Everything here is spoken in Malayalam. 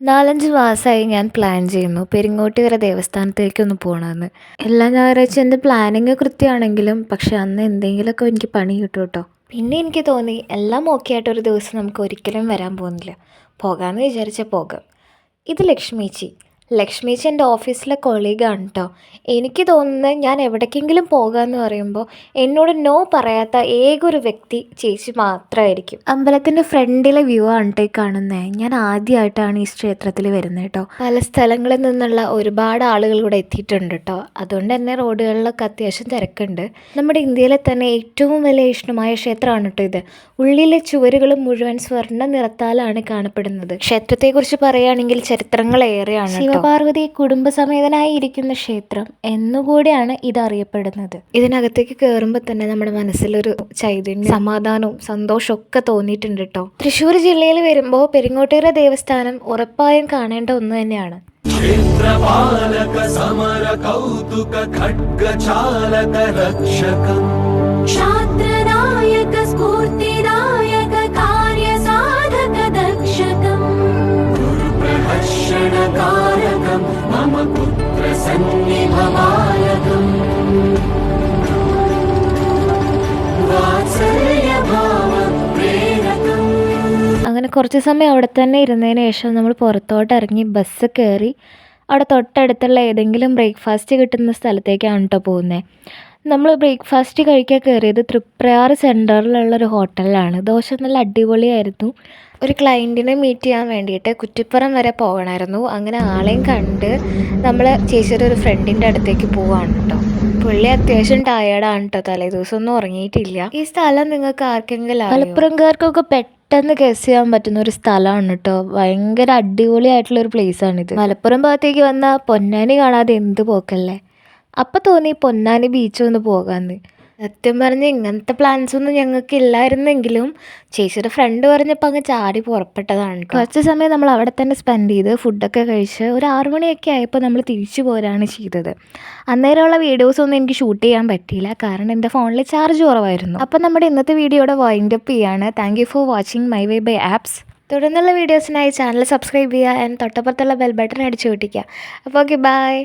നാലഞ്ച് മാസമായി ഞാൻ പ്ലാൻ ചെയ്യുന്നു. പെരുങ്ങോട്ടുകര ദേവസ്ഥാനത്തേക്ക് ഒന്ന് പോകണമെന്ന് എല്ലാ ഞായറാഴ്ച എന്റെ പ്ലാനിങ് കൃത്യമാണെങ്കിലും പക്ഷെ അന്ന് എന്തെങ്കിലുമൊക്കെ എനിക്ക് പണി കിട്ടും കേട്ടോ പിന്നെ എനിക്ക് തോന്നി എല്ലാം ഓക്കെ ആയിട്ട് ഒരു ദിവസം നമുക്ക് ഒരിക്കലും വരാൻ പോകുന്നില്ല. പോകാമെന്ന് വിചാരിച്ചാൽ പോകാം. ഇത് ലക്ഷ്മിച്ചി ലക്ഷ്മിച്ചി എന്റെ ഓഫീസിലെ കൊളീഗാണ് കേട്ടോ എനിക്ക് തോന്നുന്നത് ഞാൻ എവിടേക്കെങ്കിലും പോകാമെന്ന് പറയുമ്പോൾ എന്നോട് നോ പറയാത്ത ഏകൊരു വ്യക്തി ചേച്ചി മാത്രമായിരിക്കും അമ്പലത്തിന്റെ ഫ്രണ്ടിലെ വ്യൂ ആണ് കേട്ടോ കാണുന്നത് ഞാൻ ആദ്യമായിട്ടാണ് ഈ ക്ഷേത്രത്തിൽ വരുന്നത് കേട്ടോ പല സ്ഥലങ്ങളിൽ നിന്നുള്ള ഒരുപാട് ആളുകൾ ഇവിടെ എത്തിയിട്ടുണ്ട് കേട്ടോ അതുകൊണ്ട് തന്നെ റോഡുകളിലൊക്കെ അത്യാവശ്യം തിരക്കുണ്ട്. നമ്മുടെ ഇന്ത്യയിലെ തന്നെ ഏറ്റവും വലിയ ഇഷ്ടമായ ക്ഷേത്രമാണ് കേട്ടോ ഇത്. ഉള്ളിലെ ചുവരുകൾ മുഴുവൻ സ്വർണ നിറത്താലാണ് കാണപ്പെടുന്നത്. ക്ഷേത്രത്തെക്കുറിച്ച് പറയുകയാണെങ്കിൽ ചരിത്രങ്ങൾ പാർവതി കുടുംബസമേതനായി ഇരിക്കുന്ന ക്ഷേത്രം എന്നുകൂടിയാണ് ഇത് അറിയപ്പെടുന്നത് ഇതിനകത്തേക്ക് കയറുമ്പോൾ തന്നെ നമ്മുടെ മനസ്സിലൊരു ചൈതന്യം സമാധാനവും സന്തോഷവും ഒക്കെ തോന്നിയിട്ടുണ്ട് കേട്ടോ തൃശ്ശൂർ ജില്ലയിൽ വരുമ്പോൾ പെരിങ്ങോട്ടേറെ ദേവസ്ഥാനം ഉറപ്പായും കാണേണ്ട ഒന്ന് തന്നെയാണ്. ക്ഷേത്രപാലക സമര കൗതുക ഖഡ്ഗ ചാലക രക്ഷകം അങ്ങനെ കുറച്ച് സമയം അവിടെ തന്നെ ഇരുന്നതിന് ശേഷം നമ്മൾ പുറത്തോട്ട് ഇറങ്ങി ബസ് കയറി. അവിടെ തൊട്ടടുത്തുള്ള ഏതെങ്കിലും ബ്രേക്ക്ഫാസ്റ്റ് കിട്ടുന്ന സ്ഥലത്തേക്കാണ് കേട്ടോ പോകുന്നത് നമ്മൾ ബ്രേക്ക്ഫാസ്റ്റ് കഴിക്കാൻ കയറിയത് തൃപ്രയാർ സെന്ററിലുള്ള ഒരു ഹോട്ടലിലാണ്. ദോശ നല്ല അടിപൊളിയായിരുന്നു. ഒരു ക്ലയന്റിനെ മീറ്റ് ചെയ്യാൻ വേണ്ടിയിട്ട് കുറ്റിപ്പുറം വരെ പോകണമായിരുന്നു അങ്ങനെ ആളെയും കണ്ട് നമ്മൾ ചേച്ചിയുടെ ഒരു ഫ്രണ്ടിന്റെ അടുത്തേക്ക് പോവാണ് കേട്ടോ പുള്ളി അത്യാവശ്യം ടയേർഡാണ് കേട്ടോ തലേ ദിവസം ഒന്നും ഉറങ്ങിയിട്ടില്ല. ഈ സ്ഥലം നിങ്ങൾക്ക് ആർക്കെങ്കിലും മലപ്പുറംകാർക്കൊക്കെ പെട്ടെന്ന് ഗസ് ചെയ്യാൻ പറ്റുന്ന ഒരു സ്ഥലമാണ് കേട്ടോ ഭയങ്കര അടിപൊളിയായിട്ടുള്ള ഒരു പ്ലേസ് ആണിത്. മലപ്പുറം ഭാഗത്തേക്ക് വന്നാൽ പൊന്നാനി കാണാതെ എന്ത് പോക്കല്ലേ? അപ്പം തോന്നി പൊന്നാനി ബീച്ച് ഒന്ന് പോകാമെന്ന് സത്യം പറഞ്ഞ് ഇങ്ങനത്തെ പ്ലാൻസ് ഒന്നും ഞങ്ങൾക്ക് ഇല്ലായിരുന്നെങ്കിലും ചേച്ചിയുടെ ഫ്രണ്ട് പറഞ്ഞപ്പോൾ അങ്ങ് ചാടി പുറപ്പെട്ടതാണ്. കുറച്ച് സമയം നമ്മൾ അവിടെ തന്നെ സ്പെൻഡ് ചെയ്ത് ഫുഡൊക്കെ കഴിച്ച് ഒരു ആറു മണിയൊക്കെ ആയപ്പോൾ നമ്മൾ തിരിച്ചു പോരാണ് ചെയ്തത്. അന്നേരമുള്ള വീഡിയോസ് ഒന്നും എനിക്ക് ഷൂട്ട് ചെയ്യാൻ പറ്റിയില്ല. കാരണം എന്റെ ഫോണിൽ ചാർജ് കുറവായിരുന്നു. അപ്പം നമ്മുടെ ഇന്നത്തെ വീഡിയോയുടെ വൈൻഡ് അപ്പ് ചെയ്യാണ്. Thank you for watching my way bye apps തുടർന്നുള്ള വീഡിയോസിനായി ചാനൽ സബ്സ്ക്രൈബ് ചെയ്യുക ആൻഡ് തൊട്ടപ്പുറത്തുള്ള ബെൽ ബട്ടൺ അടിച്ചു പൊട്ടിക്കുക. അപ്പോൾ ഓക്കെ ബൈ